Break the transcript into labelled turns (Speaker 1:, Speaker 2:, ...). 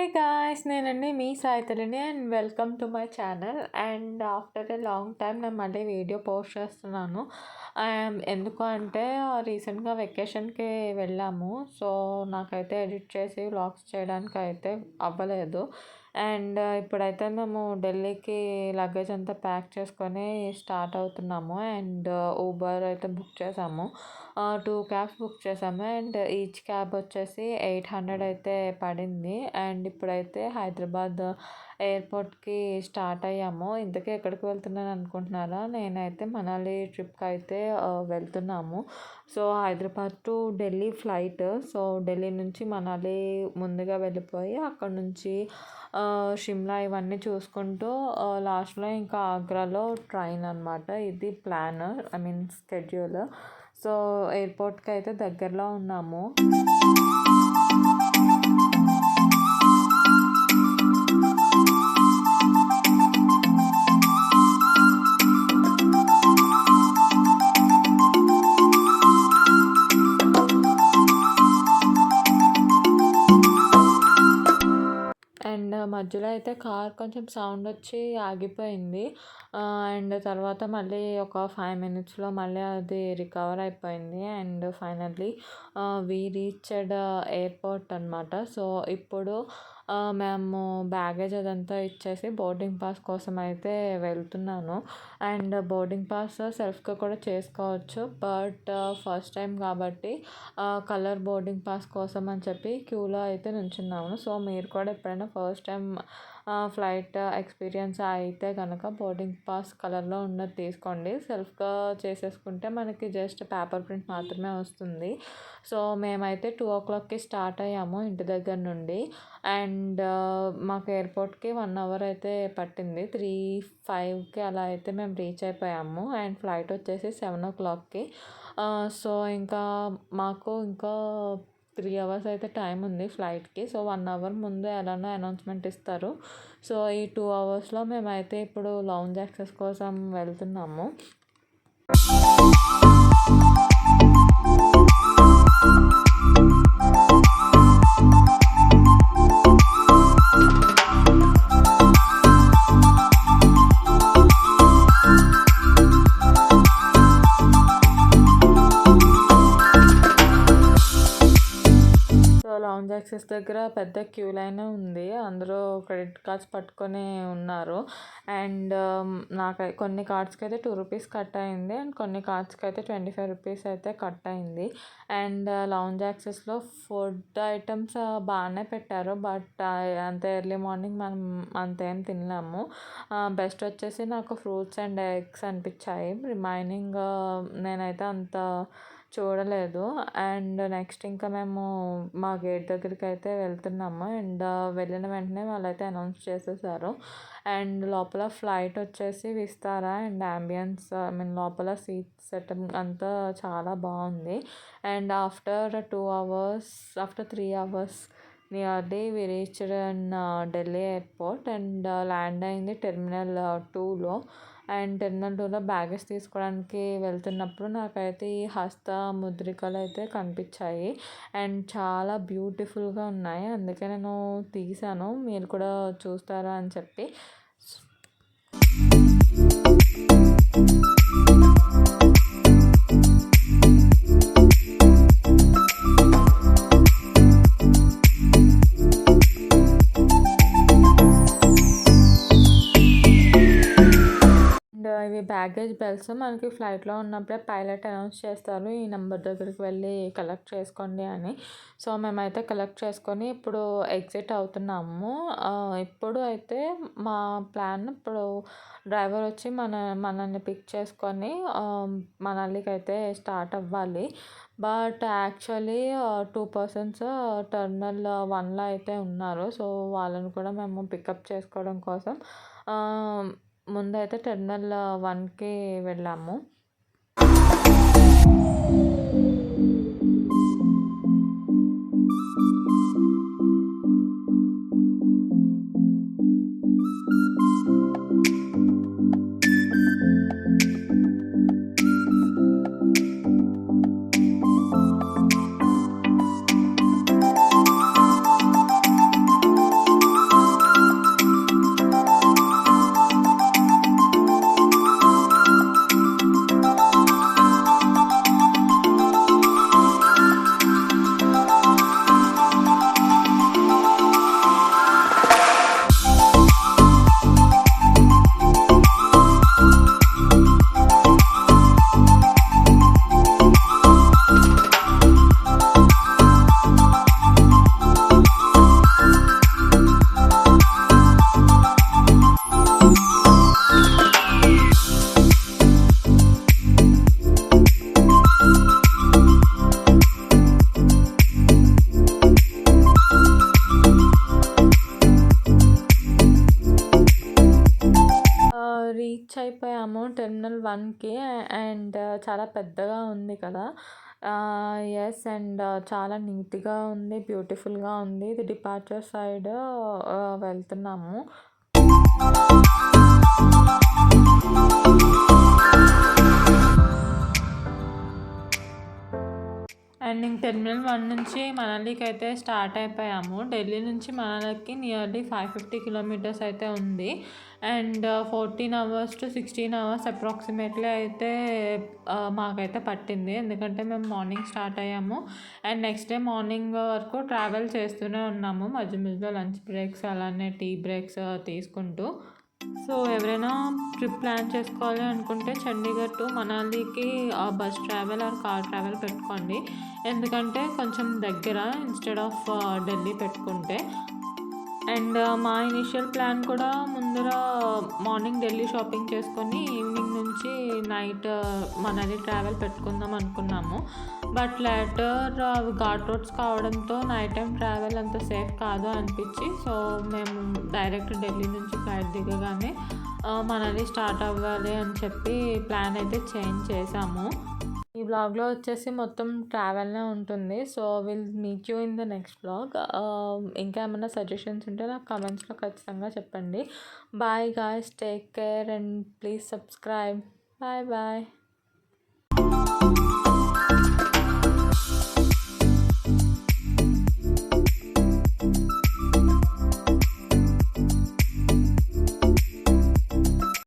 Speaker 1: హే guys నేనండి మీ సాయితలిని and welcome to my channel and after a long time నేను మళ్ళీ వీడియో పోస్ట్ చేస్తున్నాను. Um, ఎందుకు అంటే రీసెంట్గా వెకేషన్కి వెళ్ళాము. సో నాకైతే ఎడిట్ చేసి వ్లాగ్స్ చేయడానికి అయితే అవ్వలేదు. అండ్ ఇప్పుడైతే మేము ఢిల్లీకి లగేజ్ అంతా ప్యాక్ చేసుకొని స్టార్ట్ అవుతున్నాము. అండ్ ఊబర్ అయితే బుక్ చేసాము. టూ క్యాబ్స్ బుక్ చేసాము. అండ్ ఈచ్ క్యాబ్ వచ్చేసి ఎయిట్ హండ్రెడ్ అయితే పడింది. అండ్ ఇప్పుడైతే హైదరాబాద్ ఎయిర్పోర్ట్కి స్టార్ట్ అయ్యాము. ఇంతకీ ఎక్కడికి వెళ్తున్నాను అనుకుంటున్నారా? నేనైతే మనాలి ట్రిప్కి అయితే వెళ్తున్నాము. So Hyderabad to Delhi flight. So Delhi నుంచి మనాలి ముందుగా వెళ్ళిపోయి అక్కడ నుంచి షిమ్లా ఇవన్నీ చూసుకుంటూ లాస్ట్లో ఇంకా ఆగ్రాలో ట్రైన్ అనమాట ఇది plan I mean schedule. So ఎయిర్పోర్ట్కి అయితే దగ్గరలో ఉన్నాము. మధ్యలో అయితే కార్ కొంచెం సౌండ్ వచ్చి ఆగిపోయింది. అండ్ తర్వాత మళ్ళీ ఒక ఫైవ్ మినిట్స్లో మళ్ళీ అది రికవర్ అయిపోయింది. And finally we reached airport అనమాట సో ఇప్పుడు మేము బ్యాగేజ్ అదంతా ఇచ్చేసి బోర్డింగ్ పాస్ కోసం అయితే వెళ్తున్నాను. అండ్ బోర్డింగ్ పాస్ సెల్ఫ్గా కూడా చేసుకోవచ్చు. బట్ ఫస్ట్ టైం కాబట్టి కలర్ బోర్డింగ్ పాస్ కోసం అని చెప్పి క్యూలో అయితే నుంచున్నాము సో మీరు కూడా ఎప్పుడైనా ఫస్ట్ టైం ఫ్లైట్ ఎక్స్పీరియన్స్ అయితే కనుక బోర్డింగ్ పాస్ కలర్లో ఉన్నది తీసుకోండి. సెల్ఫ్గా చేసేసుకుంటే మనకి జస్ట్ పేపర్ ప్రింట్ మాత్రమే వస్తుంది. సో మేమైతే టూ ఓ క్లాక్కి స్టార్ట్ అయ్యాము ఇంటి దగ్గర నుండి. అండ్ మాకు ఎయిర్పోర్ట్కి వన్ అవర్ అయితే పట్టింది. త్రీ ఫైవ్కి అలా అయితే మేము రీచ్ అయిపోయాము. అండ్ ఫ్లైట్ వచ్చేసి సెవెన్ ఓ క్లాక్కి. సో ఇంకా మాకు ఇంకా త్రీ అవర్స్ అయితే టైం ఉంది ఫ్లైట్కి సో వన్ అవర్ ముందు ఎలానో అనౌన్స్మెంట్ ఇస్తారు. సో ఈ టూ అవర్స్లో మేమైతే ఇప్పుడు లాంగ్ యాక్సెస్ కోసం వెళ్తున్నాము. యాక్సెస్ దగ్గర పెద్ద క్యూ లైన్ ఉంది. అందరూ క్రెడిట్ కార్డ్స్ పట్టుకొని ఉన్నారు. అండ్ నాకు కొన్ని కార్డ్స్కి అయితే టూ రూపీస్ కట్ అయింది. అండ్ కొన్ని కార్డ్స్కి అయితే ట్వంటీ ఫైవ్ రూపీస్ అయితే కట్ అయింది. అండ్ లౌంజ్ యాక్సెస్లో ఫుడ్ ఐటమ్స్ బాగానే పెట్టారు. బట్ అంత ఎర్లీ మార్నింగ్ మనం అంతేం తినలేము. బెస్ట్ వచ్చేసి నాకు ఫ్రూట్స్ అండ్ ఎగ్స్ అనిపించాయి. రిమైనింగ్ నేనైతే అంత చూడలేదు. అండ్ నెక్స్ట్ ఇంకా మేము మా గేట్ దగ్గరికి అయితే వెళ్తున్నాము. అండ్ వెళ్ళిన వెంటనే వాళ్ళైతే అనౌన్స్ చేసేసారు. అండ్ లోపల ఫ్లైట్ వచ్చేసి Vistara and ambience I mean లోపల సీట్ సెటప్ అంతా చాలా బాగుంది. And after two hours after three hours nearly we reached in Delhi airport and land అయింది టెర్మినల్ టూలో. అండ్ టెర్మినల్ టూలో బ్యాగేజ్ తీసుకోవడానికి వెళ్తున్నప్పుడు నాకైతే ఈ హస్త ముద్రికలు అయితే కనిపించాయి. అండ్ చాలా బ్యూటిఫుల్గా ఉన్నాయి. అందుకే నేను తీసాను మీరు కూడా చూస్తారా అని చెప్పి. బ్యాగేజ్ బెల్స్ మనకి ఫ్లైట్లో ఉన్నప్పుడే పైలట్ అనౌన్స్ చేస్తారు ఈ నెంబర్ దగ్గరికి వెళ్ళి కలెక్ట్ చేసుకోండి అని. సో మేమైతే కలెక్ట్ చేసుకొని ఇప్పుడు ఎగ్జిట్ అవుతున్నాము. ఇప్పుడు అయితే మా ప్లాన్ ఇప్పుడు డ్రైవర్ వచ్చి మన మనల్ని పిక్ చేసుకొని మనల్లికి అయితే స్టార్ట్ అవ్వాలి. But actually two persons terminal వన్లో అయితే ఉన్నారు. సో వాళ్ళని కూడా మేము పికప్ చేసుకోవడం కోసం ముందైతే టెర్మినల్ వన్కి వెళ్ళాము. రీచ్ అయిపోయాము టెర్మినల్ వన్కి అండ్ చాలా పెద్దగా ఉంది కదా. ఎస్ అండ్ చాలా నీట్గా ఉంది బ్యూటిఫుల్గా ఉంది. ఇది డిపార్చర్ సైడ్ వెళ్తున్నాము. అండ్ ఇంక టెర్మినల్ వన్ నుంచి మనాలికి అయితే స్టార్ట్ అయిపోయాము. ఢిల్లీ నుంచి మనాలికి నియర్లీ ఫైవ్ ఫిఫ్టీ కిలోమీటర్స్ అయితే ఉంది. And uh, fourteen hours to sixteen hours approximately అయితే uh, మాకైతే పట్టింది. ఎందుకంటే మేము మార్నింగ్ స్టార్ట్ అయ్యాము. అండ్ నెక్స్ట్ డే మార్నింగ్ వరకు ట్రావెల్ చేస్తూనే ఉన్నాము. మధ్య మధ్యలో లంచ్ బ్రేక్స్ అలానే టీ బ్రేక్స్ uh, తీసుకుంటూ. సో ఎవరైనా ట్రిప్ ప్లాన్ చేసుకోవాలి అనుకుంటే చండీగఢ్ టు మనాలికి ఆ bus travel or car travel పెట్టుకోండి. ఎందుకంటే కొంచెం దగ్గర ఇన్స్టెడ్ ఆఫ్ uh, ఢిల్లీ పెట్టుకుంటే అండ్ మా ఇనిషియల్ ప్లాన్ కూడా ముందర మార్నింగ్ ఢిల్లీ షాపింగ్ చేసుకొని ఈవినింగ్ నుంచి నైట్ మనది ట్రావెల్ పెట్టుకుందాం అనుకున్నాము. బట్ లేటర్ ఘాట్ రోడ్స్ కావడంతో నైట్ టైం ట్రావెల్ అంత సేఫ్ కాదు అనిపించి సో మేము డైరెక్ట్ ఢిల్లీ నుంచి ఫ్లైట్ దిగగానే మనది స్టార్ట్ అవ్వాలి అని చెప్పి ప్లాన్ అయితే చేంజ్ చేసాము. ఈ బ్లాగ్లో వచ్చేసి మొత్తం ట్రావెల్నే ఉంటుంది. So will meet you in the next blog. ఇంకా ఏమైనా సజెషన్స్ ఉంటే నాకు కమెంట్స్లో ఖచ్చితంగా చెప్పండి. Bye guys take care and please subscribe. Bye bye.